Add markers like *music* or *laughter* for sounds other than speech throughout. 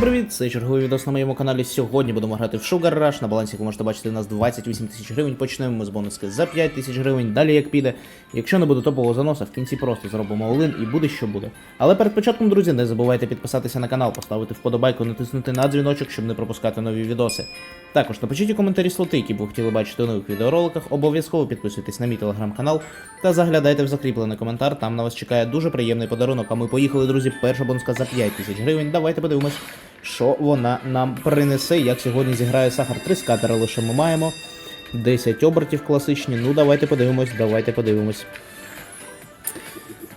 Всім привіт! Це черговий відос на моєму каналі. Сьогодні будемо грати в Sugar Rush. На балансі, ви можете бачити, у нас 28 тисяч гривень. Почнемо ми з бонуски за 5 тисяч гривень. Далі як піде. Якщо не буде топового заноса, в кінці просто зробимо олин і буде що буде. Але перед початком, друзі, не забувайте підписатися на канал, поставити вподобайку, натиснути на дзвіночок, щоб не пропускати нові відоси. Також напишіть у коментарі слоти, які б ви хотіли бачити у нових відеороликах. Обов'язково підписуйтесь на мій телеграм-канал та заглядайте в закріплений коментар. Там на вас чекає дуже приємний подарунок. А ми поїхали, друзі. Перша бонуска за 5 тисяч гривень. Давайте подивимось, що вона нам принесе. Як сьогодні зіграє сахар. Три скатери лише ми маємо. 10 обертів класичні. Ну, давайте подивимось, давайте подивимось.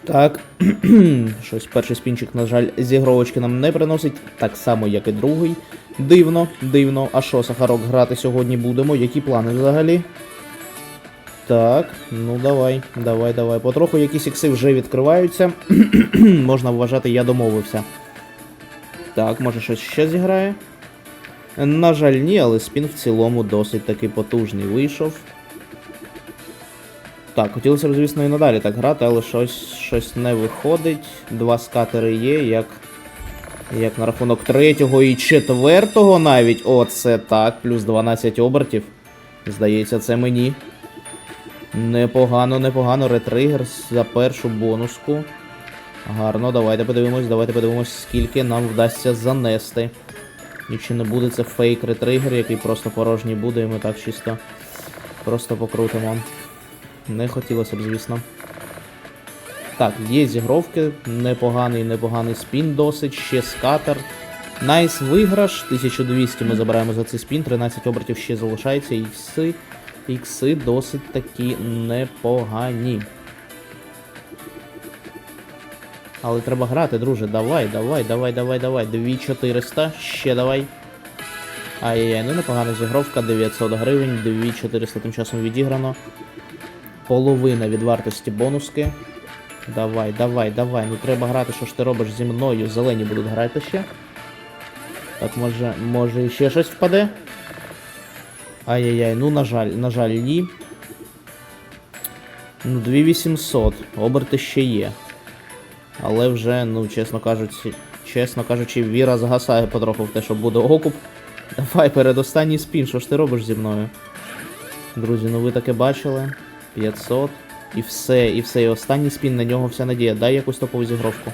Так, *clears throat* щось перший спінчик, на жаль, зігровочки нам не приносить, так само, як і другий. Дивно, дивно. А що, Сахарок, грати сьогодні будемо? Які плани взагалі? Так, ну давай, давай, давай. Потроху якісь ікси вже відкриваються. *clears throat* Можна вважати, я домовився. Так, може щось ще зіграє? На жаль, ні, але спін в цілому досить таки потужний вийшов. Так, хотілося б, звісно, і надалі так грати, але щось, щось не виходить. Два скатери є, як. Як на рахунок третього і четвертого навіть. Оце так, плюс 12 обертів. Здається, це мені. Непогано, непогано. Ретригер за першу бонуску. Гарно, давайте подивимось, давайте подивимось, скільки нам вдасться занести. І чи не буде це фейк ретригер, який просто порожній буде, і ми так чисто просто покрутимо. Не хотілося б, звісно. Так, є зігровки, непоганий, непоганий спін досить, ще скатер. Найс виграш, 1200 ми забираємо за цей спін, 13 обертів ще залишається, ікси. Ікси досить такі непогані. Але треба грати, друже. Давай, давай, давай, давай, давай. 2400, ще давай. Ай-яй-яй, ну непогана зігровка, 900 гривень, 2400 тим часом відіграно. Половина від вартості бонуски. Давай, давай, давай. Ну треба грати, що ж ти робиш зі мною. Зелені будуть грати ще. Так, може, може ще щось впаде? Ай-яй-яй, ну на жаль, на жаль, ні. Ну, 2800. Оберти ще є. Але вже, ну, чесно кажучи, чесно кажучи, віра згасає потроху в те, що буде окуп. Давай, передостанній спін, що ж ти робиш зі мною? Друзі, ну ви таке бачили. 500. І все, і все. І останній спін на нього вся надія. Дай якусь топову зігровку.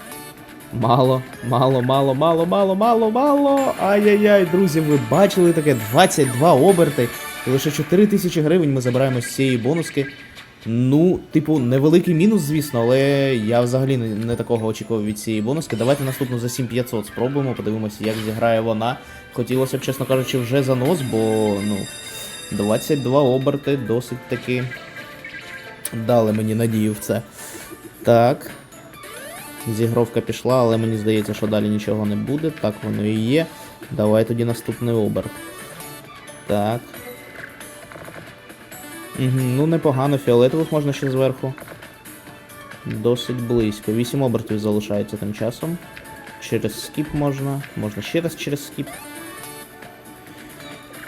Мало, мало, мало, мало, мало, мало, мало. Ай-яй-яй, друзі, ви бачили таке 22 оберти. І лише 4 тисячі гривень ми забираємо з цієї бонуски. Ну, типу, невеликий мінус, звісно, але я взагалі не, не такого очікував від цієї бонуски. Давайте наступну за 7500 спробуємо, подивимося, як зіграє вона. Хотілося б, чесно кажучи, вже занос, бо ну, 22 оберти досить таки дали мені надію в це. Так. Зігровка пішла, але мені здається, що далі нічого не буде. Так воно і є. Давай тоді наступний оберт. Так. Ну непогано, фіолетових можна ще зверху. Досить близько. 8 обертів залишається тим часом. Через скіп можна. Можна ще раз через скіп.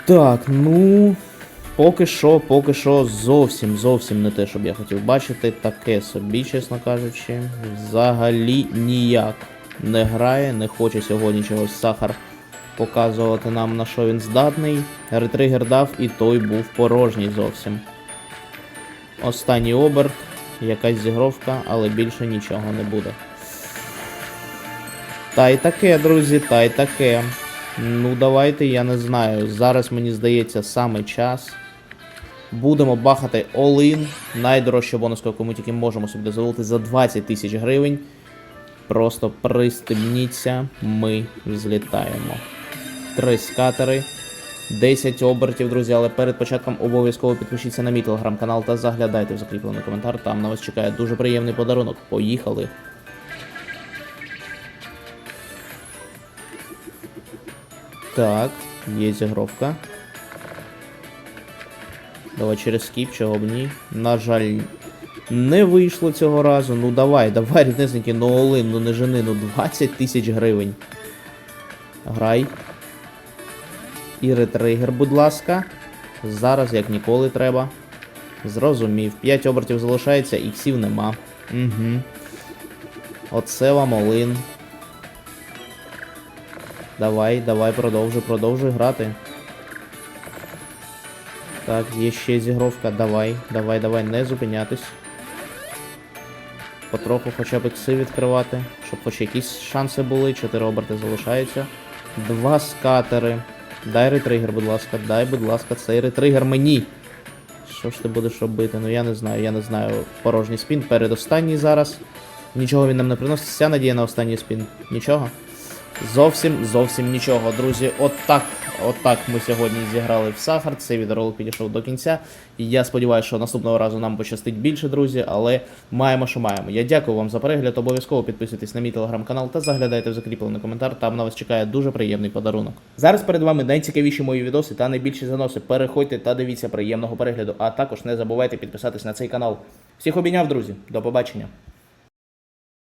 Так, ну. Поки що, поки що зовсім зовсім не те, щоб я хотів бачити. Таке собі, чесно кажучи. Взагалі ніяк не грає, не хоче сьогодні чогось сахар показувати нам на що він здатний. Ретригер дав і той був порожній зовсім. Останній оберт, якась зігровка, але більше нічого не буде. Та й таке, друзі, та й таке. Ну, давайте, я не знаю. Зараз мені здається саме час. Будемо бахати all-in. Найдорожчу бонуску, яку ми тільки можемо собі дозволити за 20 тисяч гривень. Просто пристебніться, ми злітаємо. Три скатери. 10 обертів, друзі, але перед початком обов'язково підпишіться на мій телеграм-канал та заглядайте в закріплений коментар. Там на вас чекає дуже приємний подарунок. Поїхали! Так, є зігровка. Давай через скіп, чого б ні. На жаль, не вийшло цього разу. Ну давай, давай, ріднесники, ну олин, ну не жени, ну 20 тисяч гривень. Грай. І ретригер, будь ласка. Зараз, як ніколи, треба. Зрозумів. 5 обертів залишається, іксів нема. Угу. Оце вам олин. Давай, давай, продовжуй, продовжуй грати. Так, є ще зігровка. Давай, давай, давай, не зупинятись. Потроху хоча б ікси відкривати, щоб хоч якісь шанси були. Чотири оберти залишаються. Два скатери. Дай ретригер, будь ласка, дай, будь ласка, цей ретригер мені. Що ж ти будеш робити? Ну я не знаю, я не знаю. Порожній спін, передостанній зараз. Нічого він нам не приносить. Вся надія на останній спін. Нічого. Зовсім, зовсім нічого, друзі. От так, от так ми сьогодні зіграли в сахар. Цей відеоролик підійшов до кінця. І я сподіваюся, що наступного разу нам пощастить більше, друзі, але маємо, що маємо. Я дякую вам за перегляд. Обов'язково підписуйтесь на мій телеграм-канал та заглядайте в закріплений коментар. Там на вас чекає дуже приємний подарунок. Зараз перед вами найцікавіші мої відоси та найбільші заноси. Переходьте та дивіться приємного перегляду. А також не забувайте підписатись на цей канал. Всіх обійняв, друзі. До побачення.